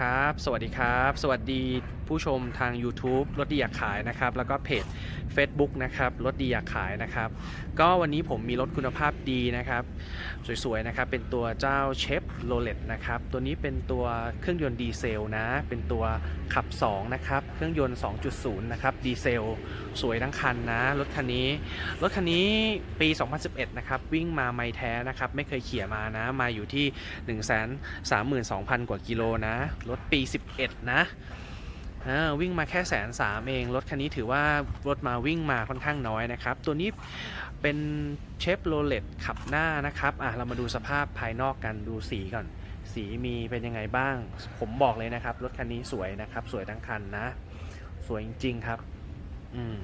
ครับ สวัสดีครับ สวัสดีผู้ชมทาง YouTube รถดีอยากขายนะครับ แล้วก็เพจ Facebook นะครับรถดีอยากขายนะครับ ก็วันนี้ผมมีรถคุณภาพดีนะครับ สวยๆนะครับ เป็นตัวเจ้าเชฟโรเลตนะครับ ตัวนี้เป็นตัวเครื่องยนต์ดีเซลนะ เป็นตัวขับ 2 นะครับ เครื่องยนต์ 2.0 นะครับ ดีเซล สวยทั้งคันนะ รถคันนี้ รถคันนี้ปี 2011 นะครับ วิ่งมาไม่แท้นะครับ ไม่เคยเขี่ยมานะ มาอยู่ที่ 132,000 กว่ากิโลนะรถปี 11 นะอ่าวิ่งมาแค่แสนสามเอง รถคันนี้ถือว่ารถมาวิ่งมาค่อนข้างน้อยนะครับ ตัวนี้เป็นเชฟโรเลตขับหน้านะครับอะเรามาดูสภาพภายนอกกันดูสีก่อน สีมีเป็นยังไงบ้าง ผมบอกเลยนะครับ รถคันนี้สวยนะครับ สวยทั้งคันนะ สวยจริงๆครับ อืม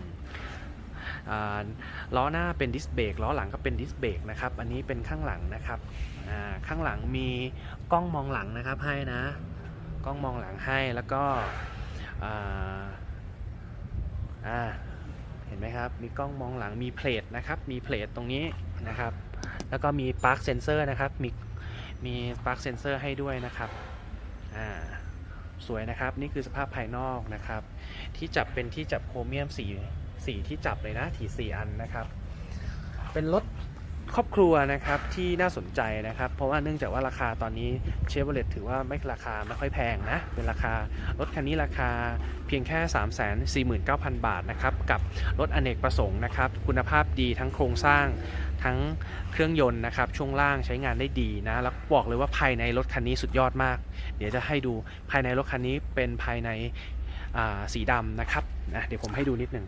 อ่าล้อหน้าเป็นดิสเบรกล้อหลังก็เป็นดิสเบรกนะครับ อันนี้เป็นข้างหลังนะครับอ่าข้างหลังมีกล้องมองหลังนะครับให้นะ กล้องมองหลังให้แล้วก็อ่าเห็นไหมครับ มีกล้องมองหลังมีเพลทนะครับ มีเพลทตรงนี้นะครับ แล้วก็มีปลั๊กเซนเซอร์นะครับ มีมีปลั๊กเซนเซอร์ให้ด้วยนะครับ อ่า สวยนะครับ นี่คือสภาพภายนอกนะครับ ที่จับเป็นที่จับโครเมียมสีสีที่จับเลยนะถีสี่อันนะครับ เป็นรถ ครอบครัวนะครับที่น่าสนใจนะครับ เพราะว่าเนื่องจากว่าราคาตอนนี้เชฟโรเลตถือว่าไม่ราคาไม่ค่อยแพงนะ เป็นราคารถคันนี้ราคาเพียงแค่ 3 4 9 0 0 0 บาทนะครับ กับรถอเนกประสงค์นะครับ คุณภาพดีทั้งโครงสร้างทั้งเครื่องยนต์นะครับช่วงล่างใช้งานได้ดีนะ แล้วบอกเลยว่าภายในรถคันนี้สุดยอดมาก เดี๋ยวจะให้ดูภายในรถคันนี้เป็นภายในสีดำนะครับนะเดี๋ยวผมให้ดูนิดหนึ่ง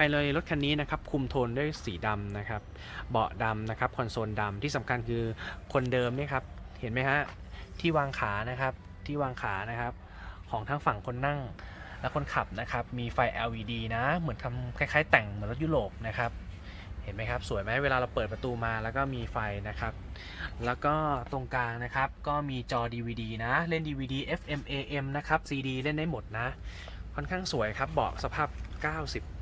ภายในรถคันนี้นะครับคุมโทนด้วยสีดำนะครับ เบาะดำนะครับคอนโซลดำที่สำคัญคือคนเดิมเนี่ยครับเห็นไหมฮะที่วางขานะครับที่วางขานะครับ ของทั้งฝั่งคนนั่งและคนขับนะครับ มีไฟ LED นะ เหมือนทำคล้ายๆ แต่งเหมือนรถยุโรปนะครับเห็นไหมครับ สวยไหมเวลาเราเปิดประตูมาแล้วก็มีไฟนะครับ แล้วก็ตรงกลางนะครับ ก็มีจอ DVD นะ เล่น DVD FM AM นะครับ CD เล่นได้หมดนะ ค่อนข้างสวยครับเบาะสภาพ 90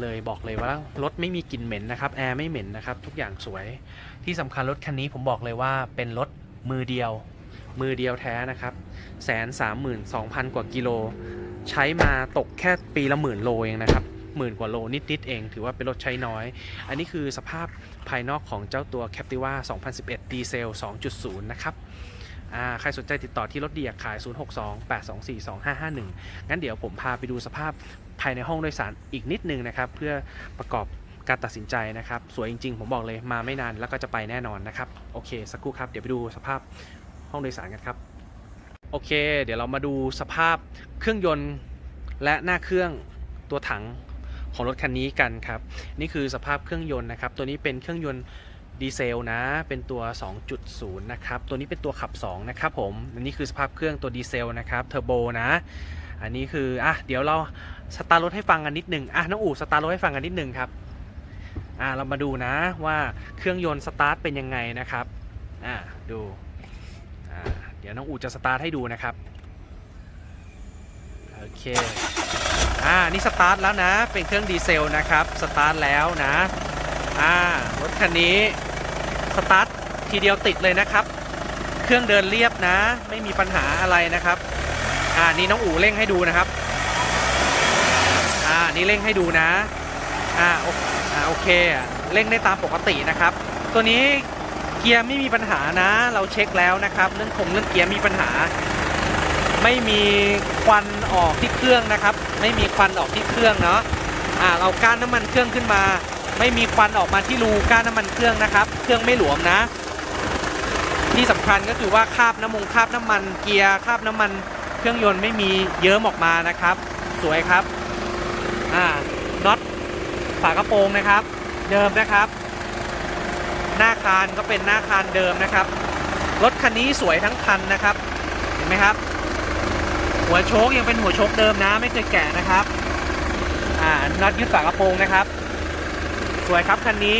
เลยบอกเลยว่ารถไม่มีกลิ่นเหม็นนะครับแอร์ไม่เหม็นนะครับทุกอย่างสวยที่สำคัญรถคันนี้ผมบอกเลยว่าเป็นรถมือเดียว มือเดียวแท้นะครับแสนสามหมื่นสองพันกว่ากิโล ใช้มาตกแค่ปีละหมื่นโลเองนะครับหมื่นกว่าโลนิดๆเอง ถือว่าเป็นรถใช้น้อย อันนี้คือสภาพภายนอกของเจ้าตัว Captiva 2011 ดีเซล 2.0 นะครับใครสนใจติดต่อที่รถเดียกขาย 0628242551 งั้นเดี๋ยวผมพาไปดูสภาพ ภายในห้องโดยสารอีกนิดนึงนะครับเพื่อประกอบการตัดสินใจนะครับ สวยจริง ๆ ผมบอกเลยมาไม่นานแล้วก็จะไปแน่นอนนะครับโอเค สักครู่ครับเดี๋ยวไปดูสภาพห้องโดยสารกันครับโอเค เดี๋ยวเรามาดูสภาพเครื่องยนต์และหน้าเครื่องตัวถังของรถคันนี้กันครับ นี่คือสภาพเครื่องยนต์นะครับ ตัวนี้เป็นเครื่องยนต์ดีเซลนะ เป็นตัว 2.0 นะครับ ตัวนี้เป็นตัวขับ 2 นะครับผม อันนี้คือสภาพเครื่องตัวดีเซลนะครับ เทอร์โบนะ อันนี้คืออะเดี๋ยวเราสตาร์รถให้ฟังกันนิดหนึ่งอะน้องอู๋สตาร์รถให้ฟังกันนิดหนึ่งครับอะเรามาดูนะว่าเครื่องยนต์สตาร์ทเป็นยังไงนะครับอะดูอ่าเดี๋ยวน้องอู๋จะสตาร์ทให้ดูนะครับโอเคอ่านี่สตาร์ทแล้วนะเป็นเครื่องดีเซลนะครับสตาร์ทแล้วนะอ่ารถคันนี้สตาร์ททีเดียวติดเลยนะครับ เครื่องเดินเรียบนะ ไม่มีปัญหาอะไรนะครับ อ่านี่น้องอู๋เร่งให้ดูนะครับอ่านี่เร่งให้ดูนะอ่าโออ่าโอเคอะเร่งได้ตามปกตินะครับ ตัวนี้เกียร์ไม่มีปัญหานะ เราเช็คแล้วนะครับ เรื่องคงเรื่องเกียร์มีปัญหา ไม่มีควันออกที่เครื่องนะครับ ไม่มีควันออกที่เครื่องเนาะอ่าเราก้านน้ำมันเครื่องขึ้นมา ไม่มีควันออกมาที่รูก้านน้ำมันเครื่องนะครับ เครื่องไม่หลวมนะ ที่สำคัญก็คือว่าคาบน้ำมงคาบน้ำมันเกียร์คาบน้ำมัน เครื่องยนต์ไม่มีเยิ้มออกมานะครับ สวยครับอ่าน็อตฝากระโปรงนะครับ เดิมนะครับ หน้าคานก็เป็นหน้าคานเดิมนะครับรถคันนี้สวยทั้งคันนะครับเห็นไหมครับ หัวโชคยังเป็นหัวโชคเดิมนะ ไม่เคยแกะนะครับอ่าน็อตยึดฝากระโปรงนะครับ สวยครับคันนี้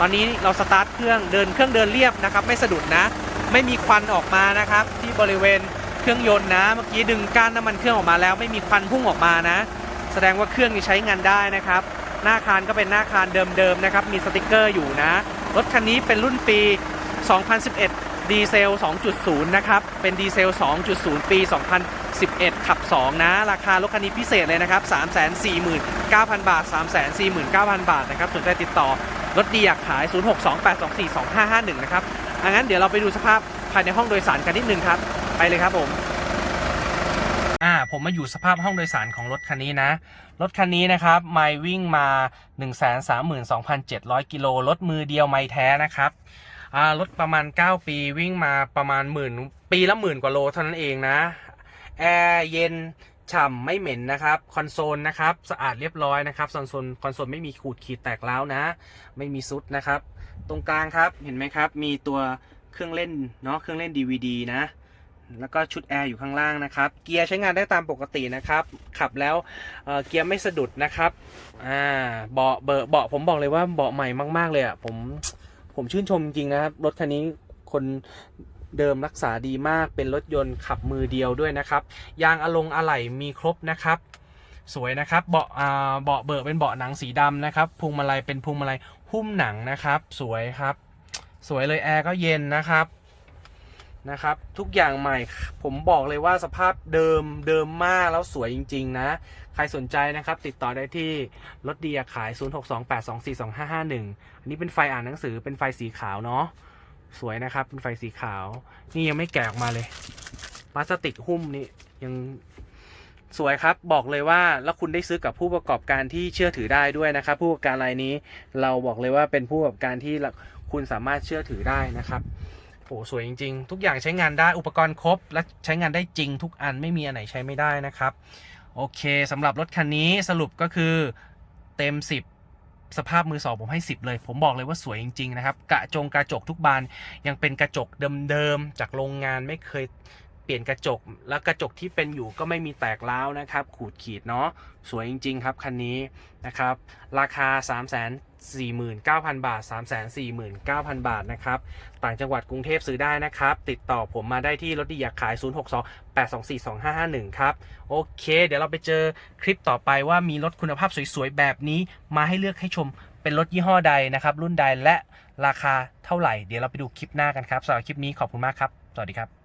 ตอนนี้เราสตาร์ทเครื่องเดินเครื่องเดินเรียบนะครับ ไม่สะดุดนะ ไม่มีควันออกมานะครับ ที่บริเวณ เครื่องยนต์นะ เมื่อกี้ดึงก้านน้ำมันเครื่องออกมาแล้วไม่มีควันพุ่งออกมานะ แสดงว่าเครื่องนี้ใช้งานได้นะครับ หน้าคานก็เป็นหน้าคานเดิมๆนะครับ มีสติกเกอร์อยู่นะ รถคันนี้เป็นรุ่นปี 2011 ดีเซล 2.0 นะครับ เป็นดีเซล 2.0 ปี 2011 ขับ 2 นะ ราคารถคันนี้พิเศษเลยนะครับ 349,000 บาท 349,000 บาทนะครับสนใจติดต่อรถดีอยากขาย 0628242551 นะครับอังั้นเดี๋ยวเราไปดูสภาพภายในห้องโดยสารกันนิดนึงครับ ไปเลยครับผมอ่าผมมาอยู่สภาพห้องโดยสารของรถคันนี้นะ รถคันนี้นะครับไมล์วิ่งมา 132,700 กิโลรถมือเดียวไม่แท้นะครับอ่ารถประมาณ 9 ปีวิ่งมาประมาณหมื่นปีละหมื่นกว่าโลเท่านั้นเองนะ แอร์เย็นฉ่ำไม่เหม็นนะครับ คอนโซลนะครับ สะอาดเรียบร้อยนะครับคอนโซลคอนโซลไม่มีขูดขีดแตกร้วนะ ไม่มีซุดนะครับ ตรงกลางครับเห็นไหมครับ มีตัวเครื่องเล่นเนาะเครื่องเล่น DVD นะ แล้วก็ชุดแอร์อยู่ข้างล่างนะครับ เกียร์ใช้งานได้ตามปกตินะครับ ขับแล้วเเกียร์ไม่สะดุดนะครับอ่าเบาะเบาะเบาะผมบอกเลยว่าเบาะใหม่มากๆเลยอะผมผมชื่นชมจริงๆนะครับรถคันนี้คนเดิมรักษาดีมากเป็นรถยนต์ขับมือเดียวด้วยนะครับ ยางอะลงอะไหล่มีครบนะครับ สวยนะครับเบาะเบาะเบิกเป็นเบาะหนังสีดำนะครับพวงมาลัยเป็นพวงมาลัยหุ้มหนังนะครับ สวยครับ สวยเลยแอร์ก็เย็นนะครับ นะครับ ทุกอย่างใหม่ผมบอกเลยว่าสภาพเดิมเดิมมากแล้วสวยจริง ๆ นะ ใครสนใจนะครับ ติดต่อได้ที่รถดียขาย 0628242551 อันนี้เป็นไฟอ่านหนังสือเป็นไฟสีขาวเนาะสวยนะครับ เป็นไฟสีขาว นี่ยังไม่แกะออกมาเลยพลาสติกหุ้มนี่ยังสวยครับบอกเลยว่าแล้วคุณได้ซื้อกับผู้ประกอบการที่เชื่อถือได้ด้วยนะครับ ผู้ประกอบการรายนี้เราบอกเลยว่าเป็นผู้ประกอบการที่คุณสามารถเชื่อถือได้นะครับ โอ้สวยจริง ๆ ทุกอย่างใช้งานได้อุปกรณ์ครบ และใช้งานได้จริงทุกอันไม่มีอันไหนใช้ไม่ได้นะครับ โอเคสำหรับรถคันนี้สรุปก็คือเต็ม 10สภาพมือสองผมให้ 10 เลย ผมบอกเลยว่าสวยจริง ๆ นะครับ กระจงกระจกทุกบานยังเป็นกระจกเดิม ๆ จากโรงงานไม่เคย ปลี่ยนกระจกแล้วกระจกที่เป็นอยู่ก็ไม่มีแตกร้าวนะครับ ขูดขีดเนาะสวยจริง ๆ ครับคันนี้นะครับ ราคา 3 4 9 0 0 0 บาท 3 4 9 0 0 0 บาทนะครับ ต่างจังหวัดกรุงเทพซื้อได้นะครับ ติดต่อผมมาได้ที่รถดีอยากขาย 062 824 2551 ครับ โอเค เดี๋ยวเราไปเจอคลิปต่อไปว่ามีรถคุณภาพสวยๆ แบบนี้มาให้เลือกให้ชมเป็นรถยี่ห้อใดนะครับ รุ่นใดและราคาเท่าไหร่ เดี๋ยวเราไปดูคลิปหน้ากันครับสำหรับคลิปนี้ขอบคุณมากครับ สวัสดีครับ